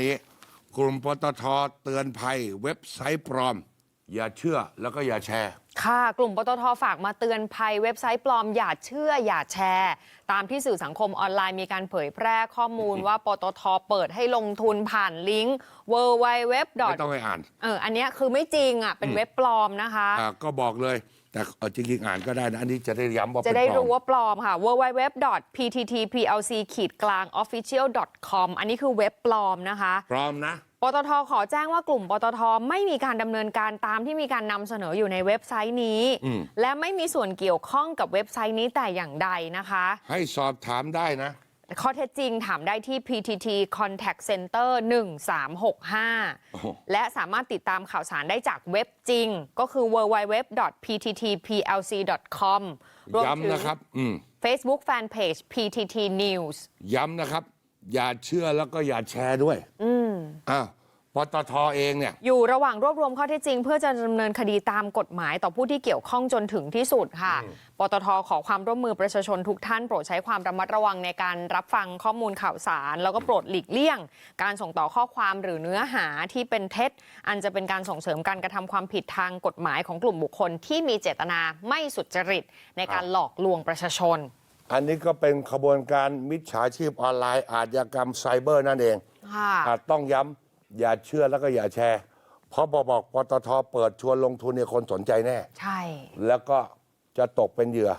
นี้กลุ่มปตทเตือนภัยเว็บไซต์ปลอม อย่าเชื่อแล้วก็อย่าแชร์ ค่ะ กลุ่มปตทฝากมาเตือนภัยเว็บไซต์ปลอม อย่าเชื่อ อย่าแชร์ ตามที่สื่อสังคมออนไลน์มีการเผยแพร่ข้อมูลว่าปตทเปิดให้ลงทุนผ่านลิงก์ w w w ไม่ต้องไปอ่าน เอออันเนี้ยคือไม่จริงอะเป็นเว็บปลอมนะคะ อ่าก็บอกเลย แต่เอ่อจริงๆอ่านก็ได้นะ อันนี้จะได้ย้ำว่าจะเป็นได้ปลอรู้ม ว่าปลอมค่ะ www.pttplc-official.com อันนี้คือเว็บปลอมนะคะ ปลอมนะ ปตทขอแจ้งว่ากลุ่มปตทไม่มีการดำเนินการตามที่มีการนำเสนออยู่ในเว็บไซต์นี้ อืม และไม่มีส่วนเกี่ยวข้องกับเว็บไซต์นี้แต่อย่างใดนะคะ ให้สอบถามได้นะ ข้อเท็จจริงถามได้ที่ PTT Contact Center โอ้โห1365 และสามารถติดตามข่าวสารได้จากเว็บจริง ก็คือ www.pttplc.com รวมถึง ย้ำนะครับ อืม Facebook Fanpage PTT News ย้ำนะครับ อย่าเชื่อแล้วก็อย่าแชร์ด้วย อืม อ้าว ปตทเองเนี่ยอยู่ระหว่างรวบรวมข้อเท็จจริง เพื่อจะดำเนินคดีตามกฎหมายต่อผู้ที่เกี่ยวข้องจนถึงที่สุดค่ะ ปตทขอความร่วมมือประชาชนทุกท่านโปรดใช้ความระมัดระวังในการรับฟังข้อมูลข่าวสาร แล้วก็โปรดหลีกเลี่ยง การส่งต่อข้อความหรือเนื้อหาที่เป็นเท็จ อันจะเป็นการส่งเสริมการกระทำความผิดทางกฎหมายของกลุ่มบุคคลที่มีเจตนาไม่สุจริต ในการหลอกลวงประชาชน อันนี้ก็เป็นขบวนการมิจฉาชีพออนไลน์อาชญากรรมไซเบอร์นั่นเองค่ะอาจต้องย้ำ อย่าเชื่อแล้วก็อย่าแชร์ เพราะบอกบอกปตทเปิดชวนลงทุนเนี่ยคนสนใจแน่ ใช่ แล้วก็จะตกเป็นเหยื่อ